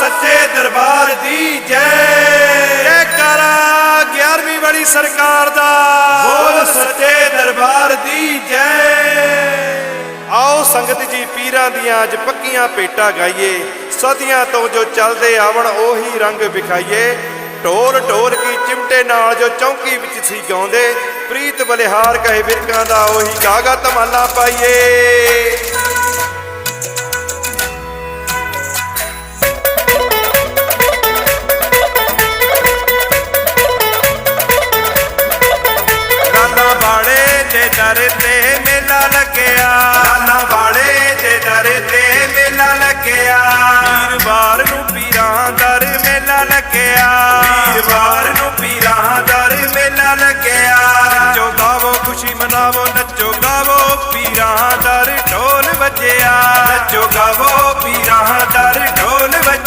ਸੱਚੇ ਦਰਬਾਰ ਦੀ ਜੈ। ਜੈਕਾਰਾ 11ਵੀਂ ਵਾਲੀ ਸਰਕਾਰ ਦਾ। ਬੋਲ ਸੱਚੇ ਦਰਬਾਰ ਦੀ ਜੈ। ਆਓ ਸੰਗਤ ਜੀ ਪੀਰਾਂ ਦੀਆਂ ਅੱਜ ਪੱਕੀਆਂ ਭੇਟਾਂ ਗਾਈਏ। ਸਦੀਆਂ ਤੋਂ ਜੋ ਚੱਲਦੇ ਆਵਣ ਉਹੀ ਰੰਗ ਵਿਖਾਈਏ। ਢੋਲ ਢੋਲ ਕੀ ਚਿਮਟੇ ਨਾਲ ਜੋ ਚੌਂਕੀ ਵਿੱਚ ਸੀ ਗਾਉਂਦੇ। ਪ੍ਰੀਤ ਬਲਿਹਾਰ ਕਹੇ ਬਿਰਕਾਂ ਦਾ ਉਹੀ ਗਾਗਾ ਧਮਾਲਾ ਪਾਈਏ।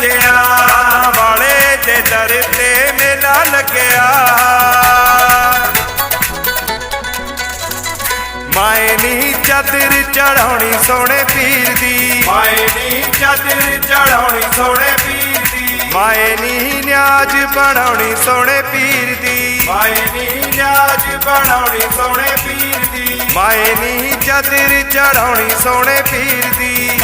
ਲਾਲਾਂ ਵਾਲੇ ਦੇ ਦਰ ਤੇ ਮੇਲਾ ਲੱਗਿਆ। ਮਾਏ ਨੀ ਚਾਦਰ ਚੜਾਉਣੀ ਸੋਹਣੇ ਪੀਰ ਦੀ। ਮਾਏ ਨੀ ਚਾਦਰ ਚੜਾਉਣੀ ਸੋਹਣੇ ਪੀਰ ਦੀ। ਮਾਏ ਨੀ ਨਿਆਜ ਬਣਾਉਣੀ ਸੋਹਣੇ ਪੀਰ ਦੀ। ਮਾਏ ਨੀ ਨਿਆਜ ਬਣਾਉਣੀ ਸੋਹਣੇ ਪੀਰ ਦੀ। ਮਾਏ ਨੀ ਚਾਦਰ ਚੜਾਉਣੀ ਸੋਹਣੇ ਪੀਰ ਦੀ।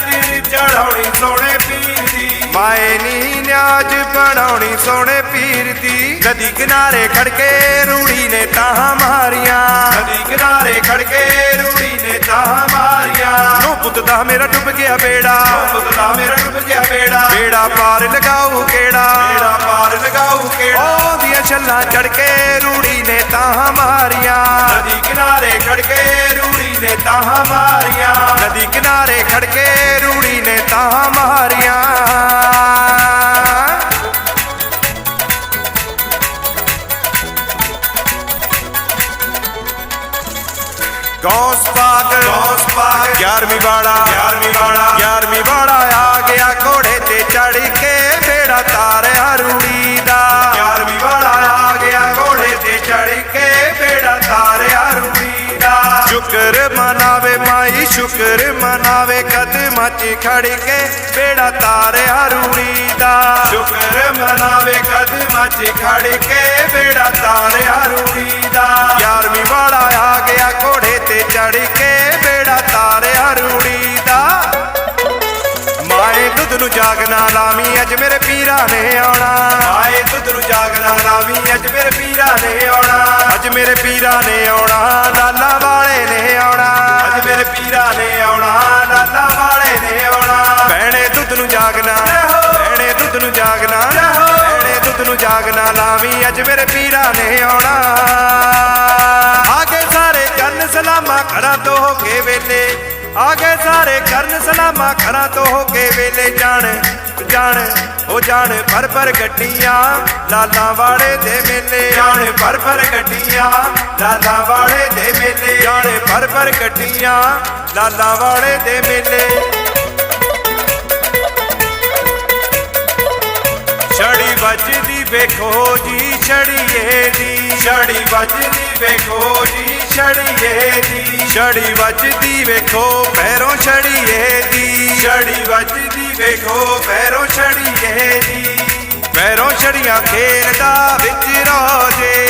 ਨੀ ਚੜਾਉਣੀ ਸੋਹਣੇ ਪੀਰ ਦੀ। ਮਾਏ ਨੀ ਨਿਆਜ ਬਣਾਉਣੀ ਸੋਹਣੇ ਪੀਰ ਦੀ। ਨਦੀ ਕਿਨਾਰੇ ਖੜ ਕੇ ਰੂੜੀ ਨੇ ਤਾਂ ਮਾਰੀਆਂ। ਨਦੀ ਕਿਨਾਰੇ ਖੜ ਕੇ ਰੂੜੀ ਨੇ ਤਾਂ ਮਾਰੀਆਂ। ਨੂੰ ਪੁੱਤ ਦਾ ਮੇਰਾ ਡੁੱਬ ਗਿਆ ਬੇੜਾ। ਪੁੱਤ ਦਾ ਮੇਰਾ ਡੁੱਬ ਗਿਆ ਬੇੜਾ। ਬੇੜਾ ਪਾਰ ਲਗਾਉ ਕਿਹੜਾ? ਬੇੜਾ ਪਾਰ ਲਗਾਉ ਕਿਹੜਾ? ਉਹਦੀਆਂ ਛੱਲਾਂ ਚੜ ਕੇ ਰੂੜੀ ਨੇ ਤਾਂ ਮਾਰੀਆਂ। ਨਦੀ ਕਿਨਾਰੇ ਖੜ ਕੇ ਨੇ ਤਾਂ ਮਾਰੀਆਂ। ਨਦੀ ਕਿਨਾਰੇ ਖੜ ਕੇ ਰੂੜੀ ਨੇ ਤਾਂ ਮਾਰੀਆਂ। ਗੌਸ ਪਾਕ ਗੌਸ ਪਾਕ 11ਵੀਂ ਵਾਲਾ 11ਵੀਂ ਵਾਲਾ। 11ਵੀਂ ਵਾਲਾ ਆ ਗਿਆ ਘੋੜੇ ਤੇ ਚੜ ਕੇ ਬੇੜਾ ਤਾਰਿਆ ਰੂੜੀ ਦਾ। 11ਵੀਂ ਵਾਲਾ ਆ ਗਿਆ ਘੋੜੇ ਤੇ ਚੜ ਕੇ ਬੇੜਾ ਤਾਰਿਆ ਰੂੜੀ ਦਾ। ਸ਼ੁਕਰ ਸ਼ੁਕਰ ਮਨਾਵੇ ਕਦਮਾਂ 'ਚ ਖੜ ਕੇ ਬੇੜਾ ਤਾਰਿਆ ਰੂੜੀ ਦਾ। ਸ਼ੁਕਰ ਮਨਾਵੇ ਕਦਮਾਂ 'ਚ ਖੜ ਕੇ ਬੇੜਾ ਤਾਰਿਆ ਰੂੜੀ ਦਾ। 11ਵੀਂ ਵਾਲਾ ਆ ਗਿਆ ਘੋੜੇ ਤੇ ਚੜ ਕੇ ਬੇੜਾ ਤਾਰਿਆ ਰੂੜੀ ਦਾ। ਮਾਏ ਦੁੱਧ ਨੂੰ ਜਾਗਣਾ ਲਾਵੀਂ ਅੱਜ ਮੇਰੇ ਪੀਰਾ ਨੇ ਆਉਣਾ। ਮਾਏ ਦੁੱਧ ਨੂੰ ਜਾਗਣਾ ਲਾਵੀਂ ਅੱਜ ਮੇਰੇ ਪੀਰਾ ਨੇ ਆਉਣਾ। ਅੱਜ ਮੇਰੇ ਪੀਰਾ ਨੇ ਆਉਣਾ, ਲਾਲਾ ਵਾਲੇ ਨੇ ਆਉਣਾ। ਅੱਜ ਮੇਰੇ ਨੇ ਆਉਣਾ ਲਾਲਾ ਵਾਲੇ ਨੇ ਆਉਣਾ। ਭੈਣੇ ਦੁੱਧ ਨੂੰ ਜਾਗਣਾ, ਭੈਣੇ ਦੁੱਧ ਨੂੰ ਜਾਗਣਾ, ਭੈਣੇ ਦੁੱਧ ਨੂੰ ਜਾਗਣਾ, ਲਾਵੀਂ ਅੱਜ ਮੇਰੇ ਪੀਰਾਂ ਨੇ ਆਉਣਾ। ਆਗੇ ਸਾਰੇ ਕਰਨ ਸਲਾਮਾ ਖੜਾ ਤੋਂ ਹੋ ਕੇ ਵੇਲੇ, ਆਗੇ ਸਾਰੇ ਕਰਨ ਸਲਾਮਾ ਖੜਾ ਤੋਂ ਹੋ ਕੇ ਵੇਲੇ, ਜਾਣ ਜਾਣ, ਉਹ ਜਾਣ ਪਰ ਪਰ ਗੱਡੀਆਂ ਲਾਲਾਂ ਵਾਲੇ ਦੇ ਮੇਲੇ। ਭਰ ਭਰ ਗੱਡੀਆਂ, ਲਾਲਾ ਵਾਲੇ ਦੇ ਮੇਲੇ ਜਾਣ ਪਰ ਪਰ ਗੱਡੀਆਂ, ਲਾਲਾਂ ਵਾਲੇ ਦੇ ਮੇਲੇ। ਛੜੀ ਵੱਜਦੀ ਵੇਖੋ ਜੀ, ਛੜੀਏ ਦੀ। ਛੜੀ ਵੱਜਦੀ ਵੇਖੋ ਜੀ, ਛੜੀਏ ਦੀ। ਛੜੀ ਵੱਜਦੀ ਵੇਖੋ, ਪੈਰੋਂ ਛੜੀਏ ਦੀ। ਛੜੀ ਵੱਜਦੀ ਵੇਖੋ, ਪੈਰੋਂ ਛੜੀਏ ਦੀ। ਪੈਰੋਂ ਛੜੀਆਂ ਖੇਲਦਾ ਵਿੱਚ ਰੋਜੇ।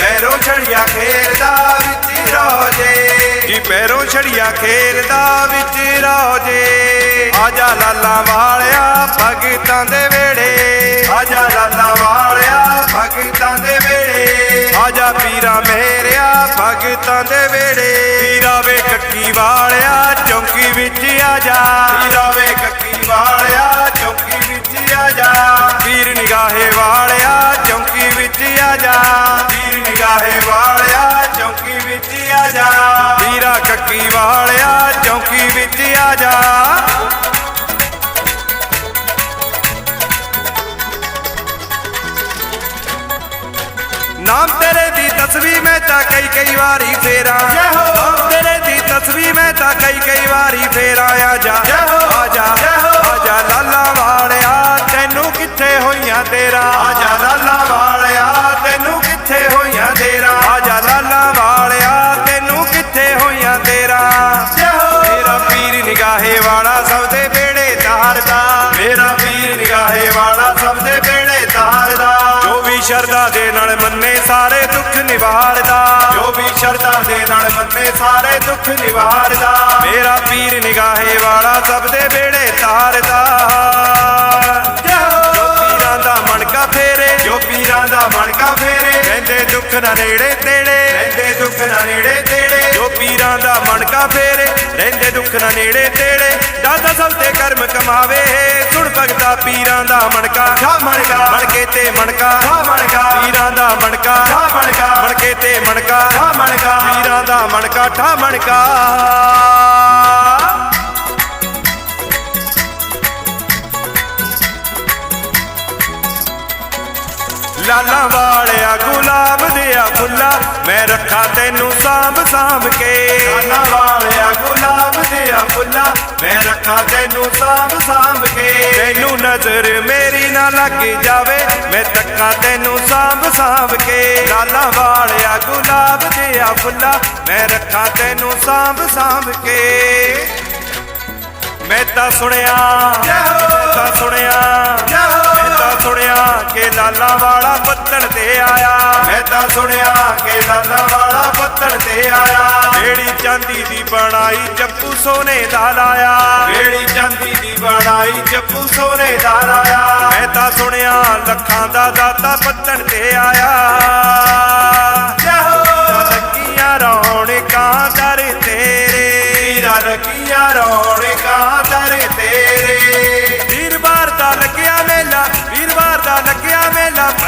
ਪੈਰੋਂ ਛੜੀਆਂ ਖੇਲਦਾ ਵਿੱਚ ਰੋਜੇ। ਜੀ ਪੈਰੋਂ ਛੜੀਆਂ ਖੇਲਦਾ ਵਿੱਚ ਰੋਜੇ। ਆਜਾ ਲਾਲਾ ਵਾਲਿਆ ਭਗਤਾਂ ਦੇ ਵੇੜੇ। ਆਜਾ ਲਾਲਾ ਵਾਲਿਆ ਭਗਤਾਂ ਦੇ ਵੇੜੇ। ਆਜਾ ਪੀਰਾ ਮੇਰਿਆ ਭਗਤਾਂ ਦੇ ਵੇੜੇ। ਪੀਰਾ ਵੇ ਕੱਕੀ ਵਾਲਿਆ ਚੌਂਕੀ ਵਿੱਚ ਆਜਾ। ਪੀਰਾ ਨਿਗਾਹੇ ਵਾਲਿਆ ਚੌਂਕੀ ਵਿੱਚ ਆਜਾ ਪੀਰ ਨਿਗਾਹੇ ਵਾਲਿਆ ਚੌਕੀ ਵਿੱਚ ਆਜਾ ਪੀਰਾ ਕੱਕੀ ਵਾਲਿਆ ਚੌਂਕੀ ਵਿੱਚ ਆਜਾ ਨਾਮ ਤੇਰੇ ਦੀ ਤਸਵੀਰ ਮੈਂ ਤਾਂ ਕਈ ਕਈ ਵਾਰੀ ਫੇਰਾਂ ਜੈ। ਨਾਮ ਤੇਰੇ ਦੀ ਤਸਵੀਰ ਮੈਂ ਤਾਂ ਕਈ ਕਈ ਵਾਰੀ ਫੇਰਾਂ ਆਜਾ ਜੈ। ਆਜਾ ਜੈ ਹੋ। ਆਜਾ ਲਾਲਾ ਵਾਲਿਆ ਤੈਨੂੰ ਕਿੱਥੇ ਹੋਈਆਂ ਤੇਰਾ? ਆ ਜਾ ਲਾਲਾ ਵਾਲਿਆ ਤੈਨੂੰ ਕਿੱਥੇ ਹੋਈਆਂ ਤੇਰਾ? ਆ ਜਾ ਲਾਲਾ ਵਾਲਿਆ ਤੈਨੂੰ ਕਿੱਥੇ ਹੋਈਆਂ ਤੇਰਾ? ਮੇਰਾ ਪੀਰ ਨਿਗਾਹੇ ਵਾਲਾ ਸਭ ਦੇ ਬੇੜੇ ਤਾਰਦਾ। ਮੇਰਾ ਪੀਰ ਨਿਗਾਹੇ ਵਾਲਾ ਸਭ ਦੇ ਬੇੜੇ ਤਾਰਦਾ। ਜੋ ਵੀ ਸ਼ਰਧਾ ਦੇ ਨਾਲ ਮੰਨੇ ਸਾਰੇ ਦੁੱਖ ਨਿਵਾਰਦਾ। ਜੋ ਵੀ ਸ਼ਰਧਾ ਦੇ ਨਾਲ ਮੰਨੇ ਸਾਰੇ ਦੁੱਖ ਨਿਵਾਰਦਾ। ਮੇਰਾ ਪੀਰ ਨਿਗਾਹੇ ਵਾਲਾ ਸਭ ਦੇ ਬੇੜੇ ਤਾਰਦਾ। ਮਣਕਾ ਫੇਰੇ ਕਹਿੰਦੇ ਦੁੱਖ ਨਾ ਨੇੜੇ ਤੇੜੇ ਰਹਿੰਦੇ ਦੁੱਖ ਨਾ ਨੇੜੇ ਤੇੜੇ ਜੋ ਪੀਰਾਂ ਦਾ ਮਣਕਾ ਫੇਰੇ ਰਹਿੰਦੇ ਦੁੱਖ ਨਾ ਨੇੜੇ ਤੇੜੇ ਦਾਦਾ ਸਭ ਤੇ ਕਰਮ ਕਮਾਵੇ ਸੁਣ ਭਗਤਾ ਪੀਰਾਂ ਦਾ ਮਣਕਾ ਖਾ ਮਣਕਾ ਮਣਕੇ ਤੇ ਮਣਕਾ ਖਾ ਮਣਕਾ ਪੀਰਾਂ ਦਾ ਮਣਕਾ ਖਾ ਮਣਕਾ ਮਣਕੇ ਤੇ ਮਣਕਾ ਖਾ ਮਣਕਾ ਪੀਰਾਂ ਦਾ ਮਣਕਾ ਠਾ ਮਣਕਾ ਲਾਲਾ ਵਾਲਿਆ ਗੁਲਾਬ ਦਿਆ ਫੁੱਲਾ। ਮੈਂ ਰੱਖਾਂ ਤੈਨੂੰ ਸਾਂਭ ਸਾਂਭ ਕੇ। ਕਾਨਾ ਵਾਲਿਆ ਗੁਲਾਬ ਦਿਆ ਫੁੱਲਾ। ਮੈਂ ਰੱਖਾਂ ਤੈਨੂੰ ਸਾਂਭ ਸਾਂਭ ਕੇ। ਤੈਨੂੰ ਨਜ਼ਰ ਮੇਰੀ ਨਾ ਲੱਗ ਜਾਵੇ। ਮੈਂ ਤੱਕਾਂ ਤੈਨੂੰ ਸਾਂਭ ਸਾਂਭ ਕੇ। ਲਾਲਾ ਵਾਲਿਆ ਗੁਲਾਬ ਦਿਆ ਫੁੱਲਾ। ਮੈਂ ਰੱਖਾਂ ਤੈਨੂੰ ਸਾਂਭ ਸਾਂਭ ਕੇ। ਮੈਂ ਤਾਂ ਸੁਣਿਆ ਮੈਂ ਤਾਂ ਸੁਣਿਆ। ਸੁਣਿਆ ਕਿ ਲਾਲਾ ਵਾਲਾ ਪੱਤਣ ਤੇ ਆਇਆ। ਮੈਂ ਤਾਂ ਸੁਣਿਆ ਕਿ ਲਾਲਾ ਵਾਲਾ ਪੱਤਣ ਤੇ ਆਇਆ। ਜਿਹੜੀ ਚਾਂਦੀ ਦੀ ਬਣਾਈ ਜੱਪੂ ਸੋਨੇ ਦਾ ਲਾਇਆ। ਵੇੜੀ ਚਾਂਦੀ ਦੀ ਬਣਾਈ ਜੱਪੂ ਸੋਨੇ ਦਾ ਲਾਇਆ। ਮੈਂ ਤਾਂ ਸੁਣਿਆ ਲੱਖਾਂ ਦਾ ਦਾਤਾ ਪੱਤਣ ਤੇ ਆਇਆ।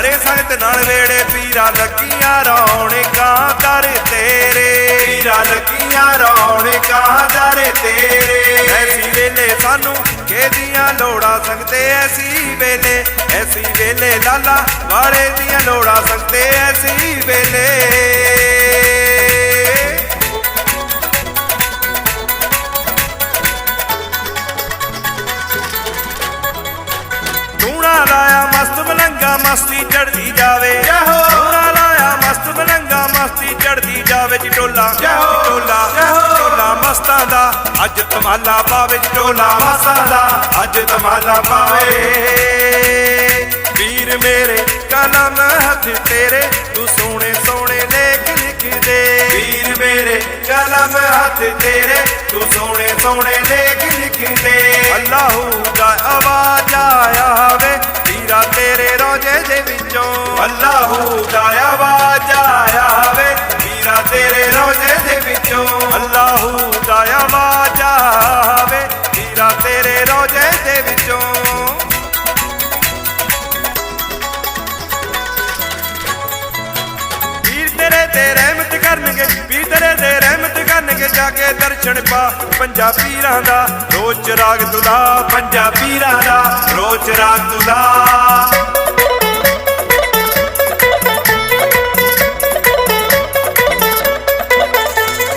ਭਰੇ ਸੰਗਤ ਨਾਲ ਵੇੜੇ ਪੀਰਾ ਲੱਗੀਆਂ ਰੌਣਕਾਂ ਦਰ ਤੇਰੇ। ਤੀਰਾ ਰਕੀਆਂ ਰੌਣਕਾਂ ਦਰ ਤੇਰੇ। ਐਸੀ ਵੇਲੇ ਸਾਨੂੰ ਕਿਹਦੀਆਂ ਲੋੜਾਂ ਸੰਗਤੇ ਐਸੀ ਵੇਲੇ ਐਸੀ ਵੇਲੇ ਲਾਲਾ ਵਾਲੇ ਦੀਆਂ ਲੋੜਾਂ ਸੰਗਤੇ ਐਸੀ ਵੇਲੇ ਟੋਲਾ ਯਾਹੋ। ਟੋਲਾ ਯਾਹੋ। ਟੋਲਾ ਮਸਤਾਂ ਦਾ ਅੱਜ ਧਮਾਲਾ ਪਾਵੇ ਜੀ ਟੋਲਾ ਮਾਸਾਂ ਦਾ ਅੱਜ ਤਮਾਲਾ ਪਾਵੇ। ਵੀਰ ਮੇਰੇ, ਕਲਮ ਹੱਥ ਤੇਰੇ। ਤੂੰ ਸੋਹਣੇ ਸੋਹਣੇ ਲੇਖ ਲਿਖਦੇ ਵੀਰ ਮੇਰੇ, ਕਲਮ ਹੱਥ ਤੇਰੇ। ਤੂੰ ਸੋਹਣੇ ਸੋਹਣੇ ਲੇਖ ਲਿਖਦੇ ਅੱਲਾਹੂ ਦਾ ਆਵਾਜ਼ ਆਵੇ ਵੀਰਾ ਤੇਰੇ ਰੋਜੇ ਦੇ ਵਿੱਚੋਂ। ਅੱਲਾਹੂ ਦਾ ਆਵਾਜ਼ ਆਇਆ ਰਹਿਮਤ ਜਾ ਕੇ ਦਰਸ਼ਨ ਪਾ ਪੰਜਾਬੀਰਾਂ ਦਾ ਰੋਜ਼ ਰਾਗ ਪੰਜਾਬੀ ਪੰਜਾਬੀਰਾਂ ਦਾ ਰੋਜ਼ ਰਾਤ ਤੁਲਾ।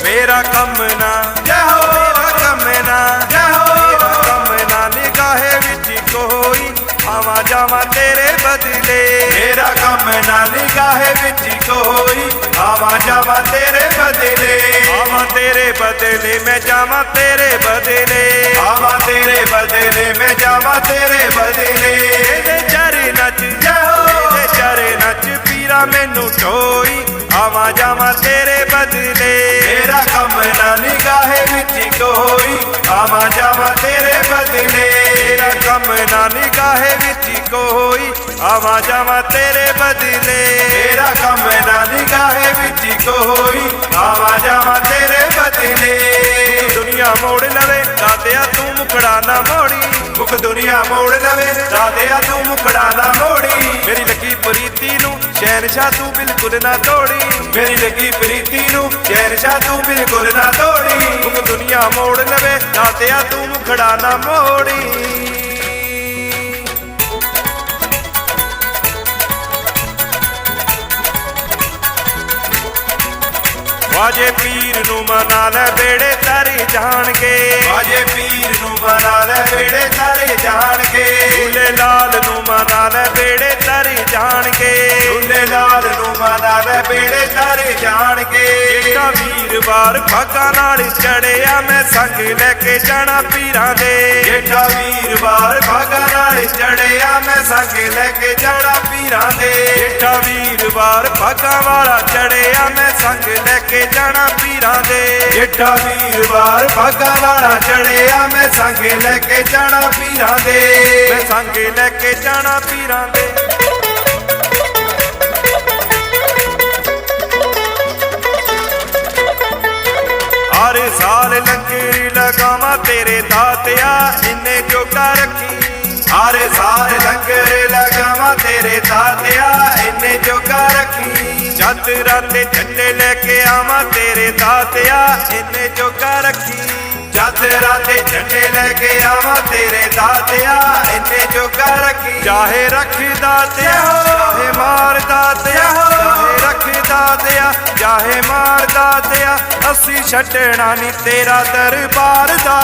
ਮੇਰਾ ਕੰਮ ਨਾ, ਜੈ ਹੋ ਮੇਰਾ ਕੰਮ ਨਾ, ਜੈ ਹੋ ਮੇਰਾ ਕੰਮ ਨਾ, ਨਿਗਾਹੇ ਵਿੱਚ ਕੋਈ ਆਵਾਂ ਜਾਵਾਂ ਤੇਰੇ ਬਦਲੇ। ਮੇਰਾ ਕੰਮ ਨਾ, ਨਿਗਾਹੇ ਵਿੱਚ ਕੋਈ ਆਵਾ ਜਾਵਾਂ ਤੇਰੇ ਤੇਰੇ ਬਦਲੇ ਮੈਂ ਜਾਵਾਂ ਤੇਰੇ ਬਦਲੇ। ਆਵਾਂ ਤੇਰੇ ਬਦਲੇ ਮੈਂ ਜਾਵਾਂ ਤੇਰੇ ਬਦਲੇ। ਇਹਦੇ ਚਾਰੇ ਨੱਚ ਜੈ ਹੋ। ਇਹਦੇ ਚਾਰੇ ਨੱਚ ਪੀਰਾ ਮੈਨੂੰ ਢੋਈ ਆਵਾਂ ਜਾਵਾਂ ਤੇਰੇ ਬਦਲੇ। ਮੇਰਾ ਕੰਮ ਨਾ ਨਿਗਾਹੇ ਵਿੱਚ ਕੋਈ। ਆਵਾਂ ਜਾਵਾਂ ਤੇਰੇ ਬਦਲੇ। ਮੇਰਾ ਕੰਮ ਨਾ ਨਿਗਾਹੇ ਵਿੱਚ ਕੋਈ। ਆਵਾਂ ਜਾਵਾਂ ਤੇਰੇ ਬਦਲੇ। ਮੇਰਾ ਕੰਮ ਨਾ ਨਿਗਾਹੇ ਵਿੱਚ ਕੋਈ। ਆਵਾਂ ਜਾਵਾਂ ਤੇਰੇ ਬਦਲੇ ਦੁਨੀਆ ਮੋੜ ਲਵੇ, ਦਾਦਿਆ ਤੂੰ ਮੁਕੜਾ ਨਾ ਮੋੜੀ। ਮੁਖ ਦੁਨੀਆ ਮੋੜ ਲਵੇ, ਦਾਦਿਆ ਤੂੰ ਮੁਕੜਾ ਨਾ ਮੋੜੀ। ਮੇਰੀ ਲੱਗੀ ਪ੍ਰੀਤੀ ਨੂੰ ਸ਼ਹਿਨਸ਼ਾਹ ਤੂੰ ਬਿਲਕੁਲ ਨਾ ਤੋੜੀ। ਮੇਰੀ ਲੱਗੀ ਪ੍ਰੀਤੀ ਨੂੰ ਚੈਨ ਸ਼ਾ ਤੂੰ ਬਿਲਕੁਲ ਨਾ ਤੋੜੀ। ਮੁਖ ਦੁਨੀਆ ਮੋੜ ਲਵੇ, ਦਾਦਿਆ ਤੂੰ ਮੁਕੜਾ ਨਾ ਮੋੜੀ। ਵਾਜੇ ਪੀਰ ਨੂੰ ਮਨਾ ਲੈ ਬੇੜੇ ਤਰੇ ਜਾਣਗੇ। ਬਾਜੇ ਪੀਰ ਨੂੰ ਮਨਾ ਲੈ ਬੇੜੇ ਤਾਰੇ ਜਾਣਗੇ। ਲਾਲ ਨੂੰ ਮਨਾ ਲੈ ਬੇੜੇ ਤਾਰੇ ਜਾਣਗੇ। ਜਿਹੜਾ ਵੀਰਵਾਰ ਭਾਗਾ ਨਾਲ ਚੜਿਆ ਮੈਂ ਸੰਗ ਲੈ ਕੇ ਜਾਣਾ ਪੀਰਾਂ ਦੇ। ਜੇਠਾ ਵੀਰਵਾਰ ਭਾਗਾ ਨਾਲ ਚੜਿਆ ਮੈਂ ਸੰਗ ਲੈ ਕੇ ਜਾਣਾ ਪੀਰਾਂ ਦੇ। ਜੇਠਾ ਵੀਰਵਾਰ ਭਾਗਾ ਵਾਲਾ ਚੜਿਆ ਮੈਂ ਸੰਗ ਲੈ ਕੇ ਜਾਣਾ ਪੀਰਾਂ ਦੇ। ਜੇਠਾ ਵੀਰਵਾਰ ਭਾਗਾ ਵਾਲਾ ਚੜਿਆ ਮੈਂ ਸੰਗ ਲੈ ਕੇ ਜਾਣਾ ਪੀਰਾਂ ਦੇ। ਮੈਂ ਸੰਗ ਲੈ ਕੇ ਜਾਣਾ ਪੀਰਾਂ ਦੇ। ਸਾਲ ਲੰਗਰ ਲਗਾਵਾਂ ਤੇਰੇ ਦਾਤਿਆ ਇੰਨੇ ਜੋਗਾ ਰੱਖੀ। ਹਰ ਸਾਲ ਲੰਗਰ ਲਗਾਵਾਂ ਤੇਰੇ ਦਾਤਿਆ, ਇੰਨੇ ਜੋਗਾ ਰੱਖੀ। ਚਾਦਰਾਂ ਤੇ ਝੰਡੇ ਲੈ ਕੇ ਆਵਾਂ ਤੇਰੇ ਦਾਤਿਆ, ਇੰਨੇ ਜੋਗਾ ਰੱਖੀ। ਚਾਦਰਾਂ ਤੇ ਝੰਡੇ ਲੈ ਕੇ ਆਵਾਂ, ਤੇਰੇ ਦਾਤਿਆ ਇੰਨੇ ਜੋਗਾ ਰੱਖੀ। ਚਾਹੇ ਰੱਖਦਾ ਤਿਆ ਚਾਹੇ ਮਾਰਦਾ ਤਿਆ ਚਾਹੇ ਰੱਖਦਾ ਤਿਆ ਚਾਹੇ ਮਾਰਦਾ ਤਿਆ ਅਸੀਂ ਛੱਡਣਾ ਨਹੀਂ ਤੇਰਾ ਦਰਬਾਰ ਦਾ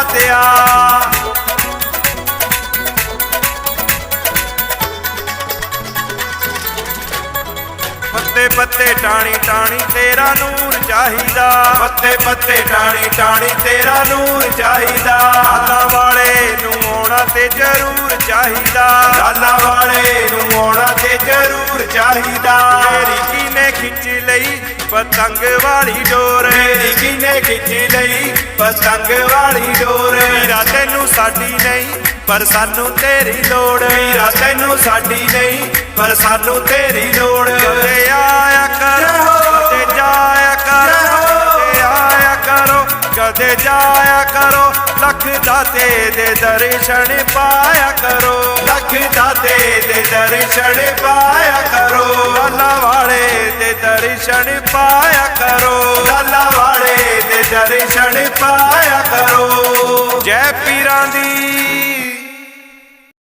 ਪੱਤੇ ਪੱਤੇ ਟਾਣੀ ਟਾਣੀ ਤੇਰਾ ਨੂਰ ਚਾਹੀਦਾ। ਪੱਤੇ ਪੱਤੇ ਟਾਣੀ ਟਾਣੀ ਤੇਰਾ ਨੂਰ ਚਾਹੀਦਾ। ਅੱਲਾ ਵਾਲੇ ਨੂੰ ਆਉਣਾ ਤੇ ਜ਼ਰੂਰ ਚਾਹੀਦਾ। ਲਾਲਾ ਵਾਲੇ ਨੂੰ ਆਉਣਾ ਤੇ ਜ਼ਰੂਰ ਚਾਹੀਦਾ। ਤੇਰੀ ਕੀਨੇ ਖਿੱਚ ਲਈ? ਪਤੰਗ ਵਾਲੀ ਡੋਰ। ਮੇਰੀ ਕਿਨੇ ਖਿੱਚ ਲਈ? ਪਤੰਗ ਵਾਲੀ ਡੋਰ। ਵੀਰਾ ਤੈਨੂੰ ਸਾਡੀ ਨਹੀਂ। ਪਰ ਸਾਨੂੰ ਤੇਰੀ ਲੋੜ ਵੀਰਾ ਤੈਨੂੰ ਸਾਡੀ ਨਹੀਂ ਪਰ ਸਾਨੂੰ ਤੇਰੀ ਲੋੜ ਕਦੇ ਆਇਆ ਕਰ ਕਦੇ ਜਾਇਆ ਕਰ ਕਦੇ ਆਇਆ ਕਰੋ। ਕਦੇ ਜਾਇਆ ਕਰੋ ਲੱਖ ਦਾਤੇ ਦੇ ਦਰਸ਼ਨ ਪਾਇਆ ਕਰੋ। ਲੱਖ ਦਾਤੇ ਦੇ ਦਰਸ਼ਨ ਪਾਇਆ ਕਰੋ। ਅੱਲਾ ਵਾਲੇ ਦੇ ਦਰਸ਼ਨ ਪਾਇਆ ਕਰੋ। ਲਾਲਾ ਵਾਲੇ ਦੇ ਦਰਸ਼ਨ ਪਾਇਆ ਕਰੋ। ਜੈ ਪੀਰਾਂ ਦੀ